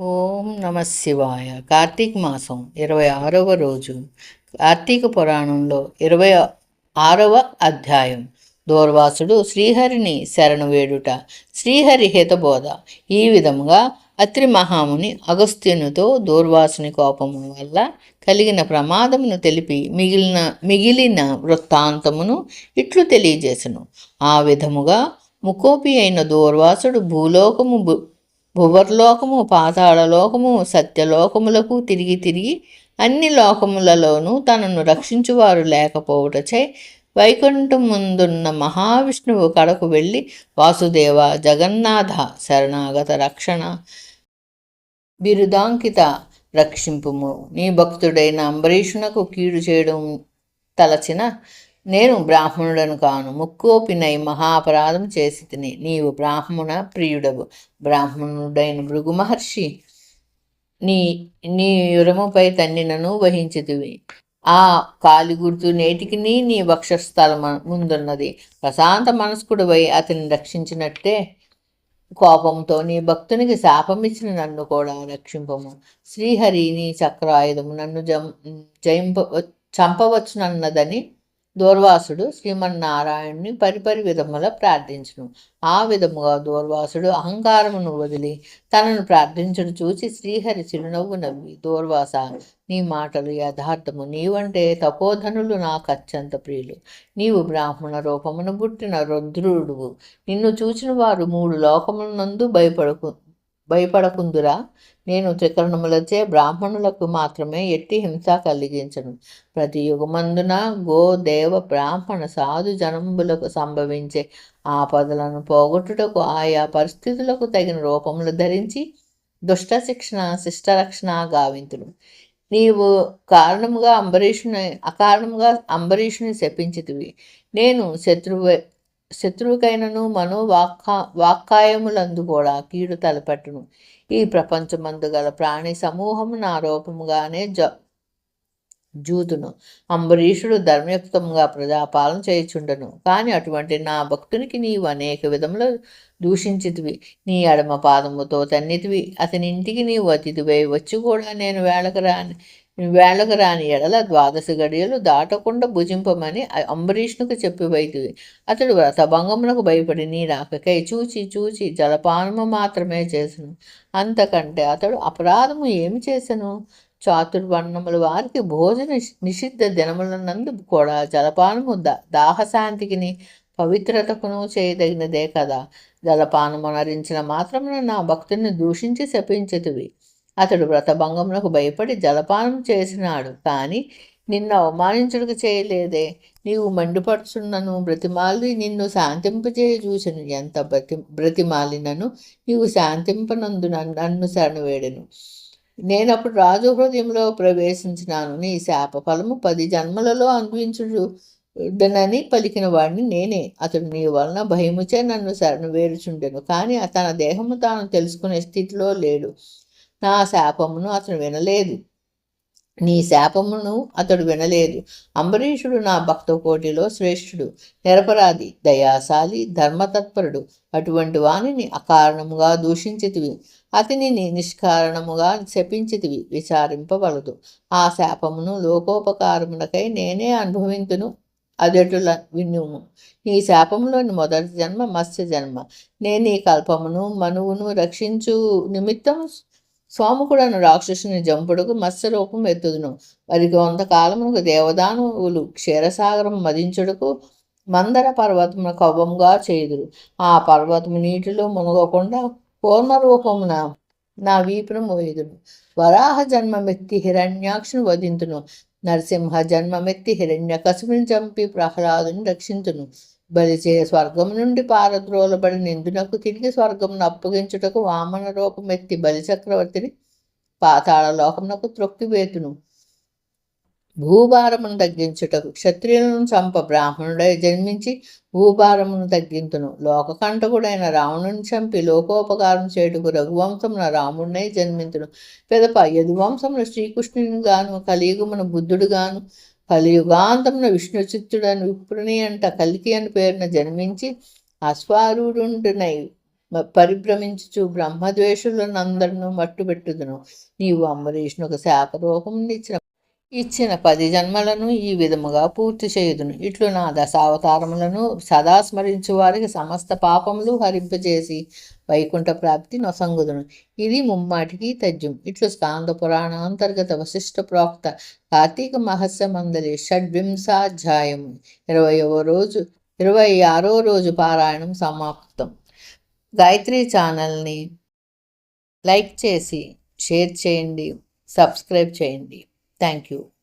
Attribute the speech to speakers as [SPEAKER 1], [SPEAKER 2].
[SPEAKER 1] ఓం నమ శివాయ. కార్తీక మాసం ఇరవై ఆరవ రోజు. కార్తీక పురాణంలో ఇరవై ఆరవ అధ్యాయం. దూర్వాసుడు శ్రీహరిని శరణు వేడుట శ్రీహరి హితబోధ. ఈ విధముగా అత్రి మహాముని అగస్త్యునితో దూర్వాసుని కోపము వల్ల కలిగిన ప్రమాదమును తెలిపి మిగిలిన మిగిలిన వృత్తాంతమును ఇట్లు తెలియజేసెను. ఆ విధముగా ముకోపి అయిన దూర్వాసుడు భూలోకము భువర్లోకము పాతాళలోకము సత్యలోకములకు తిరిగి తిరిగి అన్ని లోకములలోనూ తనను రక్షించువారు లేకపోవుటచే వైకుంఠం ముందున్న మహావిష్ణువు కడకు వెళ్ళి వాసుదేవ జగన్నాథ శరణాగత రక్షణ బిరుదాంకిత రక్షింపుము. నీ భక్తుడైన అంబరీషునకు కీడు చేయడం తలచిన నేను బ్రాహ్మణుడను కాను. ముక్కోపినై మహాపరాధం చేసి తిని. నీవు బ్రాహ్మణ ప్రియుడవు. బ్రాహ్మణుడైన భృగు మహర్షి నీ నీ యురముపై తన్నినను వహించితివి. ఆ కాలి గుర్తు నేటికి నీ నీ వక్షస్థలం ముందున్నది. ప్రశాంత మనస్కుడివై అతన్ని రక్షించినట్టే కోపంతో నీ భక్తునికి శాపమిచ్చిన నన్ను కూడా రక్షింపము. శ్రీహరి నీ చక్రాయుధము నన్ను జం జయింప చంపవచ్చునన్నదని దూర్వాసుడు శ్రీమన్నారాయణుని పరిపరి విధముల ప్రార్థించును. ఆ విధముగా దూర్వాసుడు అహంకారమును వదిలి తనను ప్రార్థించుడు చూసి శ్రీహరి చిరునవ్వు నవ్వి దూర్వాస నీ మాటలు యథార్థము. నీవంటే తపోధనులు నాకు అత్యంత ప్రియులు. నీవు బ్రాహ్మణ రూపమును పుట్టిన రుద్రుడువు. నిన్ను చూచిన వారు మూడు లోకములందు భయపడకు. భయపడకుందురా. నేను త్రికరణములచే బ్రాహ్మణులకు మాత్రమే ఎట్టి హింస కలిగించను. ప్రతి యుగమందున గో దేవ బ్రాహ్మణ సాధు జనంబులకు సంభవించే ఆపదలను పోగొట్టుటకు ఆయా పరిస్థితులకు తగిన రూపములు ధరించి దుష్ట శిక్షణ శిష్టరక్షణ గావింతులు నీవు కారణముగా అంబరీషుని అకారణముగా అంబరీషుని శపించితివి. నేను శత్రువు శత్రువుకైనను మనో వాక్కా వాక్కాయములందు కూడా కీడు తలపెట్టును. ఈ ప్రపంచమందు గల ప్రాణి సమూహము నా రూపముగానే జ జూతును అంబరీషుడు ధర్మయుక్తముగా ప్రజాపాలన చేయుచుండను. కానీ అటువంటి నా భక్తునికి నీవు అనేక విధములు దూషించితివి. నీ ఎడమ పాదముతో తన్నితివి. అతని ఇంటికి నీవు అతిథివై వచ్చి కూడా నేను వేళకు రాని వేళకు రాని ఎడల ద్వాదశ గడియలు దాటకుండా భుజింపమని అంబరీష్ణుకు అంబరీషునికి చెప్పి అతడు వ్రతభంగమునకు భయపడి నీ రాకకై చూచి చూచి జలపానము మాత్రమే చేసను. అంతకంటే అతడు అపరాధము ఏమి చేసెను? చాతుర్వర్ణముల వారికి భోజన నిషిద్ధ దినములనందు కూడా జలపానము దా దాహశాంతికిని పవిత్రతకును చేయదగినదే కదా? జలపానము నరించిన మాత్రమున నా భక్తుని దూషించి శపించతివి అతడు వ్రతభంగమునకు భయపడి జలపానం చేసినాడు. కానీ నిన్ను అవమానించుటకు చేయలేదే. నీవు మండిపడుచున్నను బ్రతిమాలి నిన్ను శాంతింపజేయ చూసను ఎంత బ్రతి బ్రతిమాలినను నీవు శాంతింపనందు నన్ను నన్ను నేనప్పుడు రాజు హృదయంలో ప్రవేశించినాను. నీ శాప ఫలము పది జన్మలలో అనుభవించుడునని పలికిన వాడిని నేనే. అతడు నీ వలన భయముచే నన్ను శరణు వేరుచుండెను కానీ తన దేహము తాను తెలుసుకునే స్థితిలో లేడు. నా శాపమును అతను వినలేదు. నీ శాపమును అతడు వినలేదు. అంబరీషుడు నా భక్త కోటిలో శ్రేష్ఠుడు నిరపరాధి దయాశాలి ధర్మతత్పరుడు. అటువంటి వానిని అకారణముగా దూషించితివి. అతనిని నిష్కారణముగా శపించితివి విచారింపవలదు ఆ శాపమును లోకోపకారములకై నేనే అనుభవింతును. అదటుల వినుము. ఈ శాపంలోని మొదటి జన్మ మత్స్య జన్మ. నేను ఈ కల్పమును మనువును రక్షించు నిమిత్తం సోముకుడను రాక్షసుని జంపుడుకు మత్స్యరూపం ఎత్తుదును. మరి కొంతకాలమునకు దేవదానువులు క్షీరసాగరం మదించుడుకు మందర పర్వతమున కవ్వంగా చేయుదురు. ఆ పర్వతము నీటిలో మునగకుండా పూర్ణరూపమున నా వీపును మోయుదును. వరాహ జన్మమెత్తి హిరణ్యాక్షుని వధింతును. నరసింహ జన్మమెత్తి హిరణ్య చంపి ప్రహ్లాదుని రక్షించును బలిచే స్వర్గం నుండి పారద్రోలబడి నిందునకు తిరిగి స్వర్గమును అప్పగించుటకు వామన రూపమెత్తి బలి చక్రవర్తిని పాతాళ లోకమునకు త్రొక్కివేతును భూభారమును తగ్గించుటకు. క్షత్రియులను చంప. బ్రాహ్మణుడై జన్మించి భూభారమును తగ్గింతును. లోకకంఠకుడైన రావణుని చంపి లోకోపకారం చేటుకు రఘువంశమున రాముడినై జన్మింతును. పెదప. యదువంశమున శ్రీకృష్ణుని గాను కలియుగమున బుద్ధుడు గాను కలియుగాంతమున విష్ణు చిత్తుడని విప్రుని అంట కలికి అని పేరున జన్మించి అశ్వారుడునై పరిభ్రమించుచు బ్రహ్మద్వేషులను అందరినూ మట్టుబెట్టుదును నీవు అంబరీషునకు శాపరూపం ఇచ్చిన ఇచ్చిన పది జన్మలను ఈ విధముగా పూర్తి చేయుదును. ఇట్లు నా దశావతారములను సదా స్మరించు వారికి సమస్త పాపములు హరింపజేసి వైకుంఠ ప్రాప్తి నొసంగుదును. ఇది ముమ్మాటికి తజ్యం ఇట్లు స్కాంద పురాణ అంతర్గత వశిష్ఠ ప్రోక్త కార్తీక మహస్య మందలి షడ్వింశాధ్యాయం ఇరవయవ రోజు ఇరవై ఆరో రోజు పారాయణం సమాప్తం. గాయత్రి ఛానల్ని లైక్ చేసి షేర్ చేయండి సబ్స్క్రైబ్ చేయండి. Thank you.